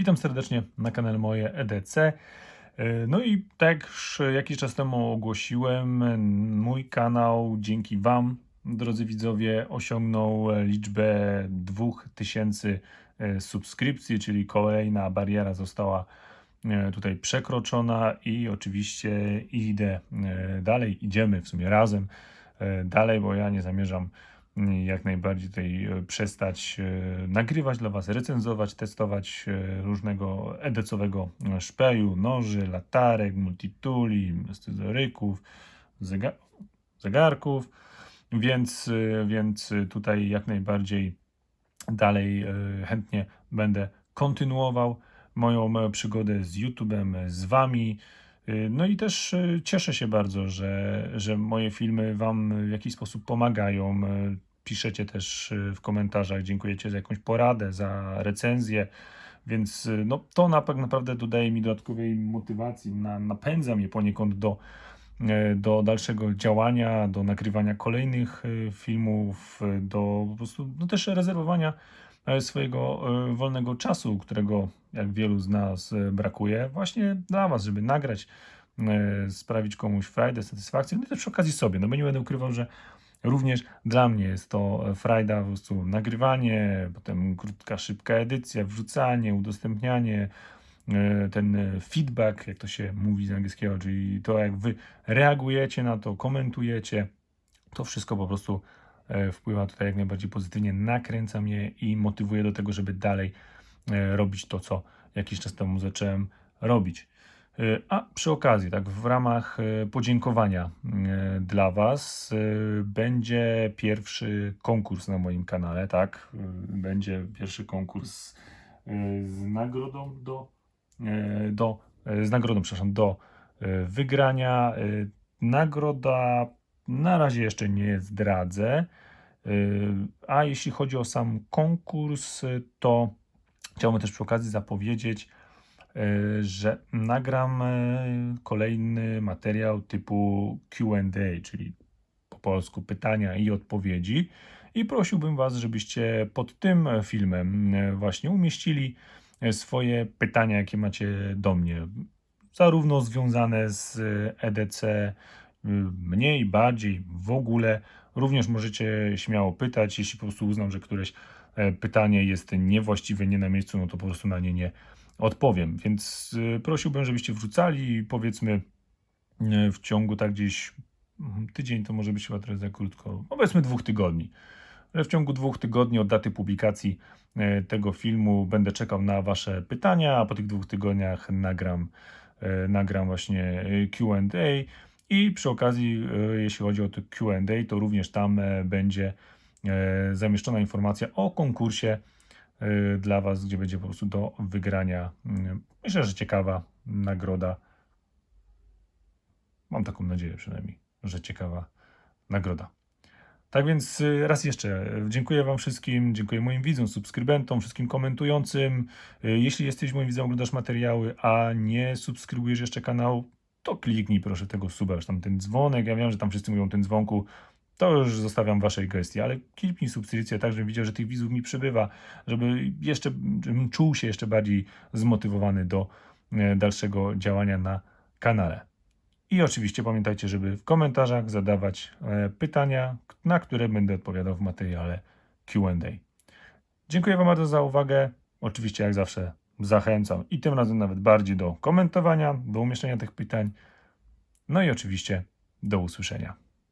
Witam serdecznie na kanale moje EDC. E, No i tak już jakiś czas temu ogłosiłem, mój kanał dzięki Wam, drodzy widzowie, osiągnął liczbę 2000 e, subskrypcji, czyli kolejna bariera została e, tutaj przekroczona i oczywiście idę dalej, idziemy w sumie razem dalej, bo ja nie zamierzam jak najbardziej tutaj e, przestać e, nagrywać dla Was, recenzować, testować e, różnego edecowego szpeju, noży, latarek, multituli, scyzoryków, zega zegarków, więc, więc tutaj jak najbardziej dalej chętnie będę kontynuował moją przygodę z YouTube'em, z Wami. E, No i też e, cieszę się bardzo, że, że moje filmy Wam w jakiś sposób pomagają. E, Piszecie też w komentarzach, dziękujecie za jakąś poradę, za recenzję. Więc no, to na- naprawdę dodaje mi dodatkowej motywacji, na, napędza mnie poniekąd do, do dalszego działania, do nagrywania kolejnych e, filmów, e, do po prostu no, też rezerwowania e, swojego e, wolnego czasu, którego jak wielu z nas e, brakuje, właśnie dla Was, żeby nagrać, e, sprawić komuś frajdę, satysfakcję, no i też przy okazji sobie, no nie będę ukrywał, że również dla mnie jest to e, frajda, po prostu nagrywanie, potem krótka, szybka edycja, wrzucanie, udostępnianie, e, ten e, feedback, jak to się mówi z angielskiego, czyli to jak Wy reagujecie na to, komentujecie, to wszystko po prostu e, wpływa tutaj jak najbardziej pozytywnie, nakręca mnie i motywuje do tego, żeby dalej e, robić to, co jakiś czas temu zacząłem robić. E, A przy okazji, tak w ramach e, podziękowania e, dla Was e, będzie pierwszy konkurs na moim kanale, tak? E, Będzie pierwszy konkurs e, z nagrodą do, e, do e, z nagrodą, przepraszam, do e, wygrania. E, Nagroda na razie jeszcze nie zdradzę. A jeśli chodzi o sam konkurs, to chciałbym też przy okazji zapowiedzieć, że nagram kolejny materiał typu QA, czyli po polsku pytania i odpowiedzi. I prosiłbym Was, żebyście pod tym filmem właśnie umieścili swoje pytania, jakie macie do mnie, zarówno związane z EDC, y, mniej, bardziej, w ogóle. Również możecie śmiało pytać, jeśli po prostu uznam, że któreś e, pytanie jest niewłaściwe, nie na miejscu, no to po prostu na nie nie odpowiem. Więc prosiłbym, żebyście wrzucali, powiedzmy, w ciągu tak gdzieś tydzień, to może być chyba trochę za krótko, powiedzmy dwóch tygodni. Że w ciągu dwóch tygodni od daty publikacji e, tego filmu będę czekał na Wasze pytania, a po tych dwóch tygodniach nagram, e, nagram właśnie e, QA. I przy okazji, jeśli chodzi o to QA, to również tam będzie zamieszczona informacja o konkursie dla Was, gdzie będzie po prostu do wygrania. Myślę, że ciekawa nagroda. Mam taką nadzieję przynajmniej, że ciekawa nagroda. Tak więc y, raz jeszcze dziękuję Wam wszystkim, dziękuję moim widzom, subskrybentom, wszystkim komentującym. Y, Jeśli jesteś moim widzem, oglądasz materiały, a nie subskrybujesz jeszcze kanału, to kliknij proszę tego suba, już tam ten dzwonek, ja wiem, że tam wszyscy mówią tym dzwonku, to już zostawiam Waszej gestii, ale kliknij subskrypcję, tak żebym widział, że tych widzów mi przybywa, żeby jeszcze, żebym czuł się jeszcze bardziej zmotywowany do e, dalszego działania na kanale. I oczywiście pamiętajcie, żeby w komentarzach zadawać e, pytania, na które będę odpowiadał w materiale QA. Dziękuję Wam bardzo za uwagę. Oczywiście, jak zawsze, zachęcam i tym razem nawet bardziej do komentowania, do umieszczenia tych pytań. No i oczywiście do usłyszenia.